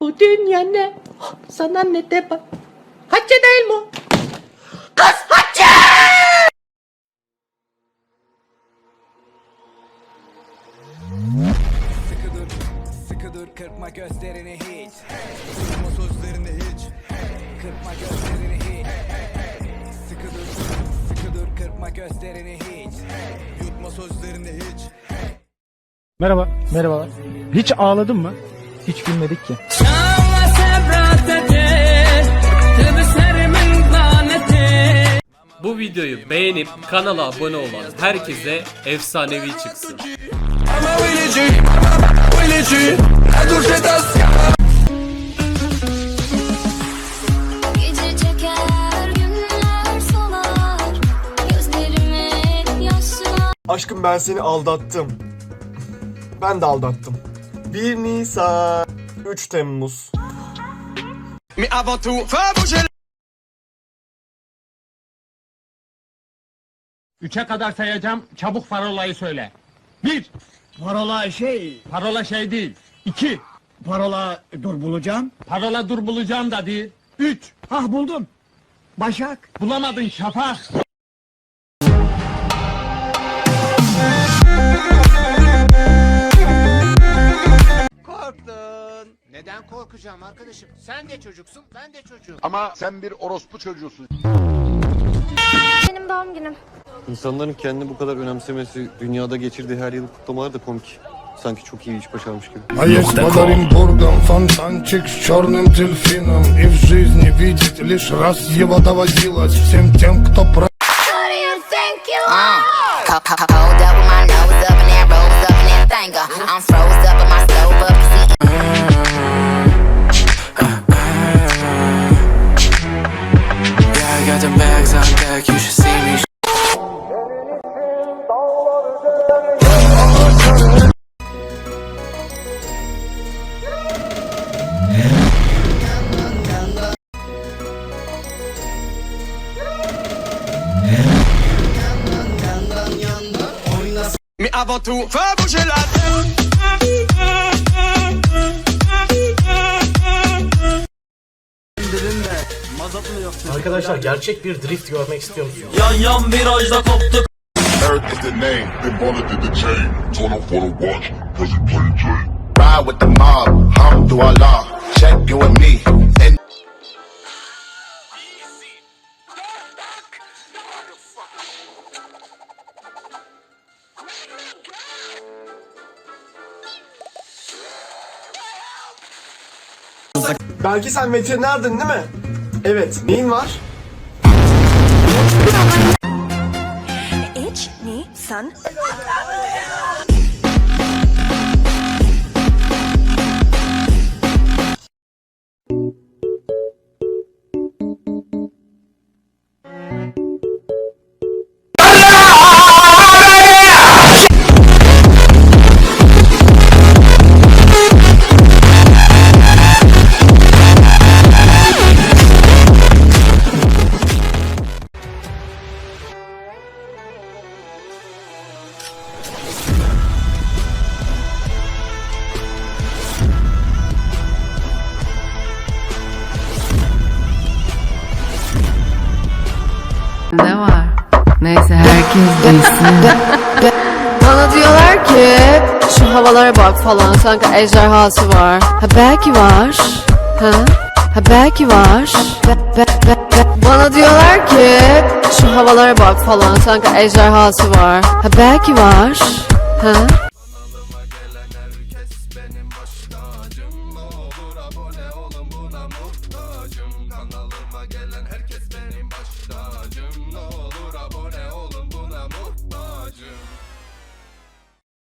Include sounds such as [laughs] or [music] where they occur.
Bu dünya ne? Sana ne de bak. Hatice değil mi? Kız Hatice! Sıkı dur, sıkı dur kırpma gözlerini hiç Durma sözlerini hiç Kırpma gözlerini hiç Sıkı dur, sıkı dur kırpma gözlerini hiç Yutma sözlerini hiç Merhaba, merhabalar. Hiç ağladın mı? Hiç gülmedik ki. Bu videoyu beğenip kanala abone olan herkese efsanevi çıksın. Gece çeker günler solar Gözlerime yaşlar Aşkım ben seni aldattım. Ben de aldattım. 1 Nisan 3 Temmuz Mais avant tout, Üçe kadar sayacağım, çabuk parolayı söyle. Bir, Parola şey, parola şey değil. İki, parola dur bulacağım. parola dur bulacağım da değil. Üç, Hah buldum. Başak. bulamadın şafak. Korktun. Neden korkacağım arkadaşım? Sen de çocuksun, ben de çocuğum. Ama sen bir orospu çocuğusun. Benim doğum günüm İnsanların kendini bu kadar önemsemesi, dünyada geçirdiği her yılı kutlamalar da komik. Sanki çok iyi iş başarmış gibi. А есть под Оренбургом фонтанчик с черным дельфином И в жизни видеть лишь раз его доводилось Всем тем, кто про... What do you think you are? Hold up with my nose up and that rose up and that finger. I'm froze up bags on deck, you should see me. Avant tout, fais bouger la tête Arkadaşlar gerçek bir drift görmek istiyor musunuz? Cause he played Jay. Ride with the mob, hamdulillah Check you and me Belki sen veterinerdin değil mi? Evet. Neyin var? İç Nisan ne var? Neyse herkes bilsin. [laughs] Bana diyorlar ki şu havalara bak falan sanki ejderhası var. Ha belki var. Ha? Ha belki var. Be- be- be- be- Bana diyorlar ki şu havalara bak falan sanki ejderhası var. Ha belki var. Ha?